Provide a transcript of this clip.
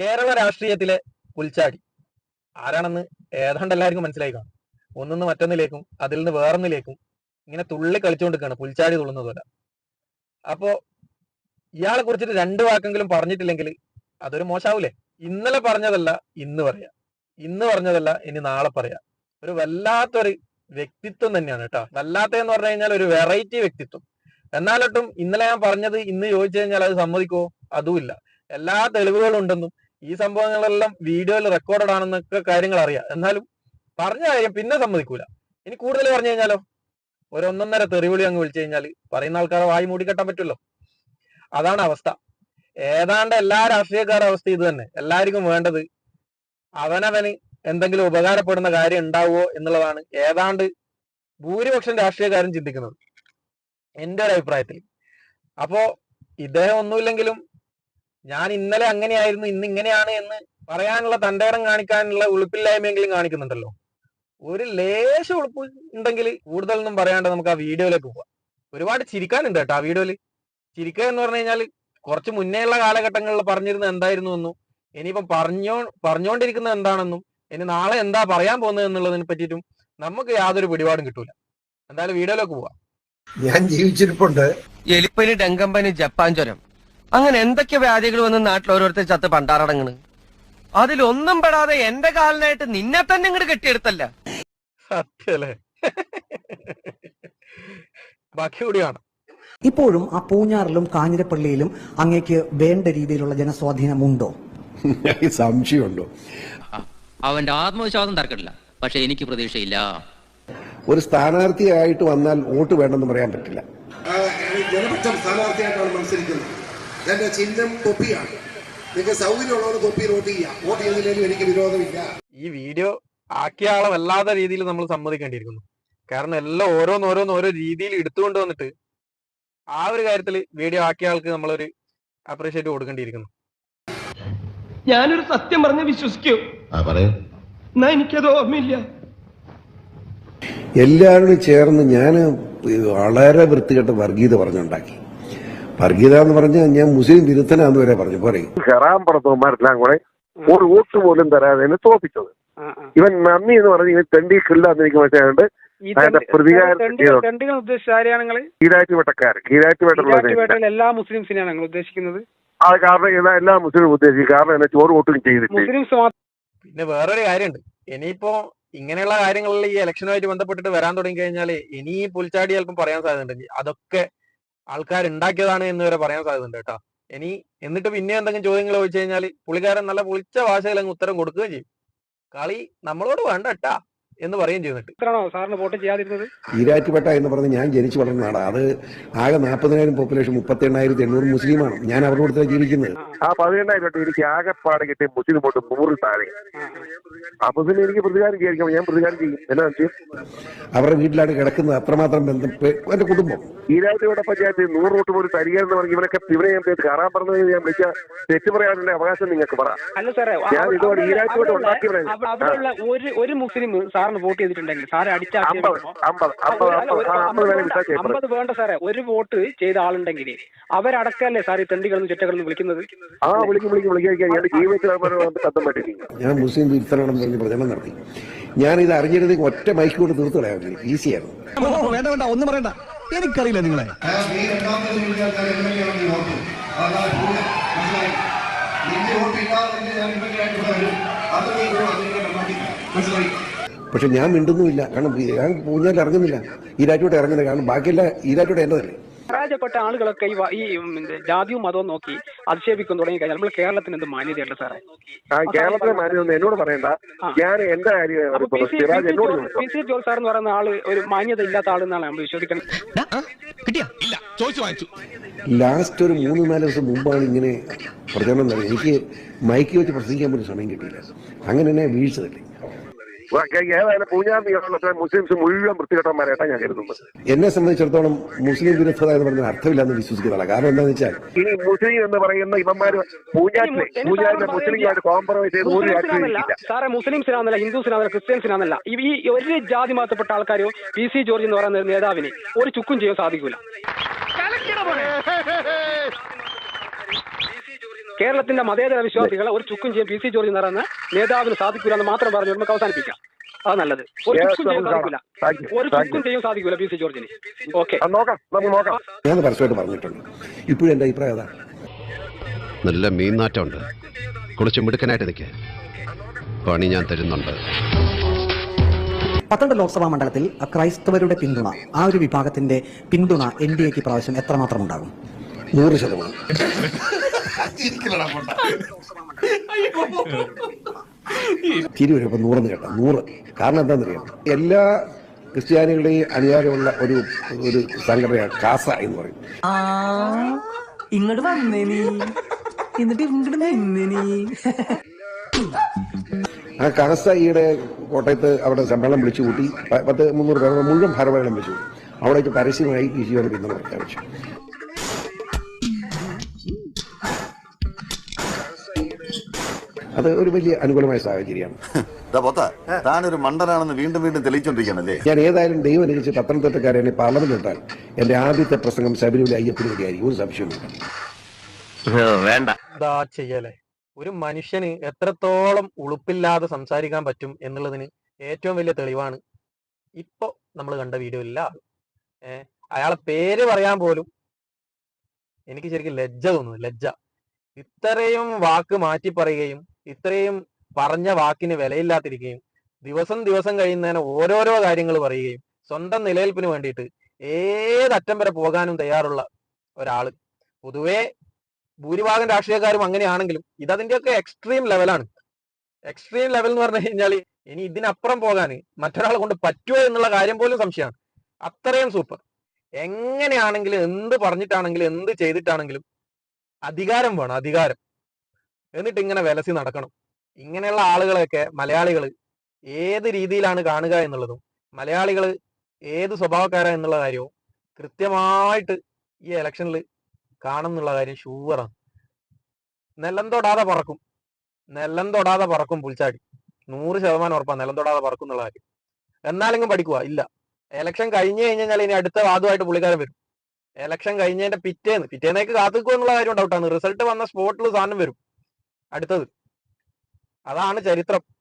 കേരള രാഷ്ട്രീയത്തിലെ പുൽച്ചാടി. ആരാണെന്ന് ഏതാണ്ട് എല്ലാവർക്കും മനസ്സിലായി കാണും. ഒന്നിന്ന് മറ്റൊന്നിലേക്കും അതിൽ നിന്ന് വേറൊന്നിലേക്കും ഇങ്ങനെ തുള്ളി കളിച്ചുകൊണ്ടിരിക്കുകയാണ് പുൽച്ചാടി തുള്ളുന്നത് പോലെ. അപ്പോ ഇയാളെ കുറിച്ചിട്ട് രണ്ട് വാക്കെങ്കിലും പറഞ്ഞിട്ടില്ലെങ്കിൽ അതൊരു മോശാവൂലേ? ഇന്നലെ പറഞ്ഞതല്ല ഇന്ന് പറയാം. ഇന്ന് പറഞ്ഞതല്ല ഇനി നാളെ പറയാം. ഒരു വല്ലാത്തൊരു വ്യക്തിത്വം തന്നെയാണ് കേട്ടോ. വല്ലാത്ത എന്ന് പറഞ്ഞു കഴിഞ്ഞാൽ ഒരു വെറൈറ്റി വ്യക്തിത്വം. എന്നാലൊട്ടും ഇന്നലെ ഞാൻ പറഞ്ഞത് ഇന്ന് ചോദിച്ചു കഴിഞ്ഞാൽ അത് സമ്മതിക്കോ അതുമില്ല. എല്ലാ തെളിവുകളും ഉണ്ടെന്നും ഈ സംഭവങ്ങളെല്ലാം വീഡിയോയിൽ റെക്കോർഡഡ് ആണെന്നൊക്കെ കാര്യങ്ങൾ അറിയാം. എന്നാലും പറഞ്ഞ കാര്യം പിന്നെ സമ്മതിക്കൂല. ഇനി കൂടുതൽ പറഞ്ഞു കഴിഞ്ഞാലോ? ഒരു ഒന്നൊന്നര തെറിവിളി അങ്ങ് വിളിച്ചു കഴിഞ്ഞാൽ പറയുന്ന ആൾക്കാരെ വായി മൂടിക്കെട്ടാൻ പറ്റുമല്ലോ? അതാണ് അവസ്ഥ. ഏതാണ്ട് എല്ലാ രാഷ്ട്രീയക്കാരുടെ അവസ്ഥ ഇത് തന്നെ. എല്ലാവർക്കും വേണ്ടത് അവനവന് എന്തെങ്കിലും ഉപകാരപ്പെടുന്ന കാര്യം ഉണ്ടാവുമോ എന്നുള്ളതാണ് ഏതാണ്ട് ഭൂരിപക്ഷം രാഷ്ട്രീയക്കാരും ചിന്തിക്കുന്നത്. എന്റെ ഒരു അഭിപ്രായത്തിൽ. അപ്പോ ഇദ്ദേഹം ഒന്നുമില്ലെങ്കിലും ഞാൻ ഇന്നലെ അങ്ങനെയായിരുന്നു ഇന്ന് ഇങ്ങനെയാണ് എന്ന് പറയാനുള്ള തണ്ടേടം കാണിക്കാനുള്ള ഉളുപ്പില്ലായ്മയെങ്കിലും കാണിക്കുന്നുണ്ടല്ലോ. ഒരു ലേശ ഉളുപ്പ് ഉണ്ടെങ്കിൽ കൂടുതലൊന്നും പറയാണ്ട് നമുക്ക് ആ വീഡിയോയിലേക്ക് പോവാം. ഒരുപാട് ചിരിക്കാനുണ്ട് കേട്ടോ ആ വീഡിയോയിൽ ചിരിക്കുക എന്ന് പറഞ്ഞു കഴിഞ്ഞാൽ കുറച്ച് മുന്നേ ഉള്ള കാലഘട്ടങ്ങളിൽ പറഞ്ഞിരുന്നത് എന്തായിരുന്നു എന്നും ഇനിയിപ്പം പറഞ്ഞോ പറഞ്ഞുകൊണ്ടിരിക്കുന്നത് എന്താണെന്നും ഇനി നാളെ എന്താ പറയാൻ പോകുന്നത് എന്നുള്ളതിനെ പറ്റിയിട്ടും നമുക്ക് യാതൊരു പിടിപാടും കിട്ടൂല. എന്തായാലും വീഡിയോയിലേക്ക് പോവാം. ഞാൻ ജീവിച്ചിരിപ്പുണ്ട്. എലിപ്പനി ഡെങ്കമ്പനി ജപ്പാൻ ജ്വരം. അങ്ങനെ എന്തൊക്കെ വ്യാധികൾ വന്ന് നാട്ടിൽ ഓരോരുത്തർ ചത്ത് പണ്ടാറടങ്ങണ്? അതിലൊന്നും പെടാതെ എന്റെ കാലിനായിട്ട് നിന്നെ തന്നെ ഇങ്ങോട്ട് കെട്ടിയെടുത്തല്ല. സത്യല്ലേ? ബാക്കി കൂടി കാണാം. ഇപ്പോഴും ആ പൂഞ്ഞാറിലും കാഞ്ഞിരപ്പള്ളിയിലും അങ്ങേക്ക് വേണ്ട രീതിയിലുള്ള ജനസ്വാധീനം ജനസ്വാധീനമുണ്ടോ സംശയമുണ്ടോ? അവന്റെ ആത്മവിശ്വാസം തർക്കമില്ല. പക്ഷെ എനിക്ക് പ്രതീക്ഷയില്ല. ഒരു സ്ഥാനാർത്ഥിയായിട്ട് വന്നാൽ വോട്ട് വേണമെന്ന് പറയാൻ പറ്റില്ല. ജനപക്ഷം സ്ഥാനാർത്ഥിയായിട്ടാണ് മത്സരിക്കുന്നത്. എന്റെ ചിഹ്നം തൊപ്പിയാണ് നിങ്ങൾക്ക് സൗകര്യമുള്ളവർ തൊപ്പി വോട്ട് ചെയ്യാം വോട്ട് ചെയ്തില്ലെങ്കിലും എനിക്ക് വിരോധമില്ല. ഈ വീഡിയോ ആക്കിയ ആളെ വല്ലാത്ത രീതിയിൽ നമ്മൾ സമ്മതിക്കേണ്ടിയിരിക്കുന്നു. കാരണം എല്ലാം ഓരോന്നോരോന്ന് ഓരോ രീതിയിൽ എടുത്തുകൊണ്ട് വന്നിട്ട് ആ ഒരു കാര്യത്തിൽ വീഡിയോ ആക്കിയ ആൾക്ക് നമ്മളൊരു അപ്രീഷിയേറ്റ് കൊടുക്കേണ്ടിയിരിക്കുന്നു. ഞാനൊരു സത്യം പറഞ്ഞ് വിശ്വസിക്കൂ. എന്നാ എനിക്കത് ഓർമ്മയില്ല. എല്ലാവരും ചേർന്ന് ഞാൻ വളരെ വൃത്തികെട്ട വർഗീയത പറഞ്ഞുണ്ടാക്കി. വർഗീയത എന്ന് പറഞ്ഞാൽ ഞാൻ മുസ്ലിം വിരുദ്ധനാന്ന് വരെ പറഞ്ഞു. പറയും ഹെറാം പറഞ്ഞവന്മാരെല്ലാം കൂടെ ഒരു വോട്ട് പോലും തരാതെ എന്നെ തോപ്പിച്ചത്. ഇവൻ നന്ദി എന്ന് പറഞ്ഞ് ഇവൻ തെണ്ടിക്കില്ല എന്ന് എനിക്ക് മനസ്സിലായത് ഈ അതിന്റെ തെണ്ടി- പ്രതികാരം തെണ്ടി- ചെയ്തോ? തെണ്ടികൾ ഉദ്ദേശിച്ച ആരെയാണ് നിങ്ങൾ കീരാറ്റുപേട്ടക്കാർ കീരാറ്റുപേട്ടുള്ള ഈരാറ്റുപേട്ടയിൽ എല്ലാ മുസ്ലിംസിനെയാണ് നിങ്ങൾ ഉദ്ദേശിക്കുന്നത്? അത് കാരണം എല്ലാ മുസ്ലിം ഉദ്ദേശിക്കും. കാരണം എന്നെ ചോറ് വോട്ടും ചെയ്തിട്ട്. പിന്നെ വേറൊരു കാര്യമുണ്ട്. ഇനിയിപ്പോ ഇങ്ങനെയുള്ള കാര്യങ്ങളിൽ ഈ ഇലക്ഷനുമായിട്ട് ബന്ധപ്പെട്ടിട്ട് വരാൻ തുടങ്ങി കഴിഞ്ഞാൽ ഇനി പുൽച്ചാടി ചിലപ്പം പറയാൻ സാധ്യതയുണ്ട്. അതൊക്കെ ആൾക്കാർ ഉണ്ടാക്കിയതാണ് എന്ന് വരെ പറയാൻ സാധ്യതയുണ്ട് കേട്ടോ. ഇനി എന്നിട്ട് പിന്നെ എന്തെങ്കിലും ചോദ്യങ്ങൾ ചോദിച്ചു കഴിഞ്ഞാൽ പുള്ളിക്കാരൻ നല്ല പുളിച്ച ഭാഷയിൽ അങ്ങ് ഉത്തരം കൊടുക്കുകയും ചെയ്യും. കളി നമ്മളോട് വേണ്ട കേട്ടാ. എന്ന് പറയുകയും ചെയ്യുന്നുണ്ട് സാറിന് വോട്ട് ചെയ്യാതിരുന്നത്? ഈരാറ്റുപേട്ട എന്ന് പറഞ്ഞ് ഞാൻ ജനിച്ചു വളർന്ന നാടാ അത് ആകെ നാൽപ്പതിനായിരം പോപ്പുലേഷൻ മുപ്പത്തി എണ്ണായിരത്തി എണ്ണൂറ് മുസ്ലിമാണ്. ഞാൻ അവരുടെ അടുത്താണ് ജീവിക്കുന്നത്. ആ. പതിനെണ്ണായിരം തൊട്ട് എനിക്ക് ആകെ കിട്ടിയ മുസ്ലിം വോട്ട് നൂറിൽ താഴെ. അപ്പൊ പിന്നെ എനിക്ക് പ്രതികാരം ചെയ്യാൻ ഞാൻ പ്രതികാരം ചെയ്യും. എന്നാ ചെയ്യും അവരുടെ വീട്ടിലാണ് കിടക്കുന്നത്. അത്രമാത്രം ബന്ധം. എന്റെ കുടുംബം. ഈരാറ്റുപേട്ട പഞ്ചായത്ത് നൂറ് വോട്ട് പോലും തരികയെന്ന് എന്ന് പറഞ്ഞ് ഇവനൊക്കെ ഇവരെ ഞാൻ കാണാൻ പറഞ്ഞത് ഞാൻ വിളിച്ച തെറ്റ് പറയാനുള്ള അവകാശം നിങ്ങൾക്ക് പറ. അല്ല സാറേ ഞാൻ ഇതുപോലെ ഈരാറ്റുപേട്ട അവിടെയുള്ള ഒരു മുസ്ലിം മുസ്ലിം സാറിന് വോട്ട് ചെയ്തിട്ടുണ്ടെങ്കിൽ സാറെ അമ്പത് അടിച്ചാക്കിയപ്പോ അമ്പത് വേണ്ട, സാറേ ഒരു വോട്ട് ചെയ്ത ആളുണ്ടെങ്കിൽ അവരടക്കല്ലേ സാർ ഈ തെണ്ടികളെന്ന് ചുറ്റകളെന്ന് വിളിക്കുന്നത്? ഞാൻ മുസ്ലിം തിരുത്തലാണെന്ന് പറഞ്ഞ് പ്രചരണം നടത്തി. ഞാൻ ഇത് അറിഞ്ഞിരുന്നെങ്കിൽ ഒറ്റ മൈക്ക് കൊണ്ട് തീർത്തു കളയാം ഈസിയാണ് വേണ്ട വേണ്ട ഒന്നും പറയണ്ട. എനിക്കറിയില്ല നിങ്ങളെ. പക്ഷെ ഞാൻ മിണ്ടുന്നുമില്ല. കാരണം ഞാൻ പൂഞ്ഞാൽ ഇറങ്ങുന്നില്ല. ഈരാറ്റോട്ട് ഇറങ്ങുന്നില്ല. കാരണം ബാക്കിയെല്ലാം ഈരാറ്റോട്ട് എന്റേതല്ലേ പരാജയപ്പെട്ട ആളുകളൊക്കെ ഈ ജാതിയും മതവും നോക്കി അധിക്ഷേപിക്കും തുടങ്ങി കഴിഞ്ഞാൽ നമ്മൾ കേരളത്തിന് എന്ത് മാന്യതയുണ്ട് സാറേ? കേരളത്തിന് കേരളത്തിലെ മാന്യമൊന്നും എന്നോട് പറയണ്ട. ഞാൻ എന്റെ പി സി സാർ എന്ന് പറയുന്ന ആൾ ഒരു മാന്യത ഇല്ലാത്ത ആളെന്നാണ് നമ്മൾ വിശ്വസിക്കുന്നത് കിട്ടിയാ? ഇല്ല ചോദിച്ചു വാങ്ങിച്ചു. ലാസ്റ്റ് ഒരു മൂന്ന് നാല് ദിവസം മുമ്പാണ് ഇങ്ങനെ പ്രചരണം നടന്നത്. എനിക്ക് മൈക്ക് വെച്ച് പ്രസംഗിക്കാൻ പോലും സമയം കിട്ടിയില്ല. അങ്ങനെ തന്നെ വീഴ്ചതല്ലേ. ഏതായാലും മുസ്ലിംസ് മുഴുവൻ വൃത്തികെട്ടന്മാരായിട്ടാണ് ഞാൻ കരുതുന്നത്. എന്നെ സംബന്ധിച്ചിടത്തോളം മുസ്ലിം വിരുദ്ധത എന്ന് പറഞ്ഞ അർത്ഥമില്ല എന്ന് വിശ്വസിക്കുന്നതാണ്. കാരണം എന്താണെന്ന് വെച്ചാൽ ഇനി മുസ്ലിം എന്ന് പറയുന്ന ഇവന്മാര് പൂഞ്ഞാറ്റിലെ പൂഞ്ഞാറ്റിലെ മുസ്ലിംകാര് കോംപ്രമൈസ് ചെയ്ത് ഒരു മുസ്ലിംസിനാന്നല്ല രാഷ്ട്രീയം സാറേ മുസ്ലിംസിനാന്നല്ല ഹിന്ദുസിനാന്നല്ല ക്രിസ്ത്യൻസിനാന്നല്ല ഈ ഒരു ജാതി മതത്തിൽപ്പെട്ട ആൾക്കാരോ പി സി ജോർജ് എന്ന് പറയുന്ന നേതാവിനെ ഒരു ചുക്കും ചെയ്യാൻ സാധിക്കൂല. കേരളത്തിന്റെ മതേതര വിശ്വാസികളെ ഒരു ചുക്കും ചെയ്യാൻ പി സി ജോർജ് എന്ന് പറയുന്ന നേതാവിന് സാധിക്കില്ല എന്ന് മാത്രം പറഞ്ഞു നമുക്ക് അവസാനിപ്പിക്കാം. അത് നല്ലത്. ഒരു ചുക്കും ചെയ്യാൻ സാധിക്കില്ല. ഒരു ചുക്കും ചെയ്യാൻ സാധിക്കില്ല പി സി ജോർജിന്. ഓക്കെ നോക്കാം. നമുക്ക് നോക്കാം. ഞാൻ പരസ്യമായിട്ട് പറഞ്ഞിട്ടുണ്ട്. ഇപ്പോഴും എന്റെ അഭിപ്രായം നല്ല നല്ല മീൻനാറ്റമുണ്ട്. കുളിച്ച് മിടുക്കനായിട്ട് നിൽക്കുക പണി ഞാൻ തരുന്നുണ്ട്. പത്തനംതിട്ട ലോക്സഭാ മണ്ഡലത്തിൽ ക്രൈസ്തവരുടെ പിന്തുണ ആ ഒരു വിഭാഗത്തിന്റെ പിന്തുണ എൻ ഡി എക്ക് പ്രാവശ്യം എത്രമാത്രം ഉണ്ടാകും നൂറ് ശതമാനം. ചിരി വരും ഇപ്പൊ നൂറെന്ന് കേട്ടോ നൂറ്. കാരണം എന്താണെന്നറിയാം എല്ലാ ക്രിസ്ത്യാനികളുടെയും അനുയായമുള്ള ഒരു ഒരു സംഘടനയാണ് കാസ എന്ന് പറയും. ഇങ്ങോട്ട് വന്നേ നീ. എന്നിട്ട് ഇങ്ങോട്ട് നിന്നേ നീ. ആ കാസ ഈയിടെ കോട്ടയത്ത് അവിടെ സമ്മേളനം വിളിച്ചു കൂട്ടി പത്ത് മുന്നൂറ് പേരുടെ മുഴുവൻ ഭാരവാഹികളും വിളിച്ചു കൂട്ടി. അവിടേക്ക് പരസ്യമായി ഈ ശിവന് പിന്തുണ പ്രഖ്യാപിച്ചു. അത് ഒരു വലിയ അനുകൂലമായ സാഹചര്യമാണ്. താനൊരു മണ്ടനാണെന്ന് വീണ്ടും വീണ്ടും തെളിയിച്ചോണ്ടിരിക്കുകയാണല്ലേ? ഞാൻ ഏതായാലും ദൈവം അനുസരിച്ച് പത്തനംതിട്ടക്കാരെ പാർലമെന്റ് ഇട്ടാൽ എന്റെ ആദ്യത്തെ പ്രസംഗം ശബരിമല അയ്യപ്പന് വേണ്ടിയായിരിക്കും. ഒരു സംശയമില്ല വേണ്ട. ചെയ്യലേ? ഒരു മനുഷ്യന് എത്രത്തോളം ഉളുപ്പില്ലാതെ സംസാരിക്കാൻ പറ്റും എന്നുള്ളതിന് ഏറ്റവും വലിയ തെളിവാണ് ഇപ്പൊ നമ്മൾ കണ്ട വീഡിയോയില്ല ഇല്ല ഏഹ് അയാളെ പേര് പറയാൻ പോലും എനിക്ക് ശരിക്കും ലജ്ജ തോന്നുന്നു ലജ്ജ. ഇത്രയും വാക്ക് മാറ്റി പറയുകയും ഇത്രയും പറഞ്ഞ വാക്കിന് വിലയില്ലാതിരിക്കുകയും ദിവസം ദിവസം കഴിയുന്നതിന് ഓരോരോ കാര്യങ്ങൾ പറയുകയും സ്വന്തം നിലനിൽപ്പിന് വേണ്ടിയിട്ട് ഏതറ്റം വരെ പോകാനും തയ്യാറുള്ള ഒരാൾ. പൊതുവേ ഭൂരിഭാഗം രാഷ്ട്രീയക്കാരും അങ്ങനെയാണെങ്കിലും ഇതതിന്റെയൊക്കെ എക്സ്ട്രീം ലെവലാണ് എക്സ്ട്രീം ലെവൽ എന്ന് പറഞ്ഞു കഴിഞ്ഞാൽ ഇനി ഇതിനപ്പുറം പോകാൻ മറ്റൊരാളെ കൊണ്ട് പറ്റുമോ എന്നുള്ള കാര്യം പോലും സംശയമാണ്. അത്രയും സൂപ്പർ എങ്ങനെയാണെങ്കിലും എന്ത് പറഞ്ഞിട്ടാണെങ്കിലും എന്ത് ചെയ്തിട്ടാണെങ്കിലും അധികാരം വേണം അധികാരം. എന്നിട്ട് ഇങ്ങനെ വിലസി നടക്കണം. ഇങ്ങനെയുള്ള ആളുകളെയൊക്കെ മലയാളികൾ ഏത് രീതിയിലാണ് കാണുക എന്നുള്ളതും മലയാളികൾ ഏത് സ്വഭാവക്കാരാ എന്നുള്ള കാര്യവും കൃത്യമായിട്ട് ഈ ഇലക്ഷനിൽ കാണുന്നുള്ള കാര്യം ഷുവറാണ് നിലം തൊടാതെ പറക്കും. നിലം തൊടാതെ പറക്കും പുൽച്ചാടി. നൂറ് ശതമാനം ഉറപ്പാണ് നിലം തൊടാതെ പറക്കും എന്നുള്ള കാര്യം. എന്നാലെങ്കിലും പഠിക്കുക ഇല്ല. എലക്ഷൻ കഴിഞ്ഞു കഴിഞ്ഞാൽ ഇനി അടുത്ത വാദമായിട്ട് പുള്ളിക്കാരൻ വരും. എലക്ഷൻ കഴിഞ്ഞതിന്റെ പിറ്റേന്ന് പിറ്റേന്നേക്ക് കാത്തുക്കുക എന്നുള്ള കാര്യം ഡൗട്ടാണ് റിസൾട്ട് വന്ന സ്പോട്ടിൽ സാധനം വരും. അടുത്തത്. അതാണ് ചരിത്രം.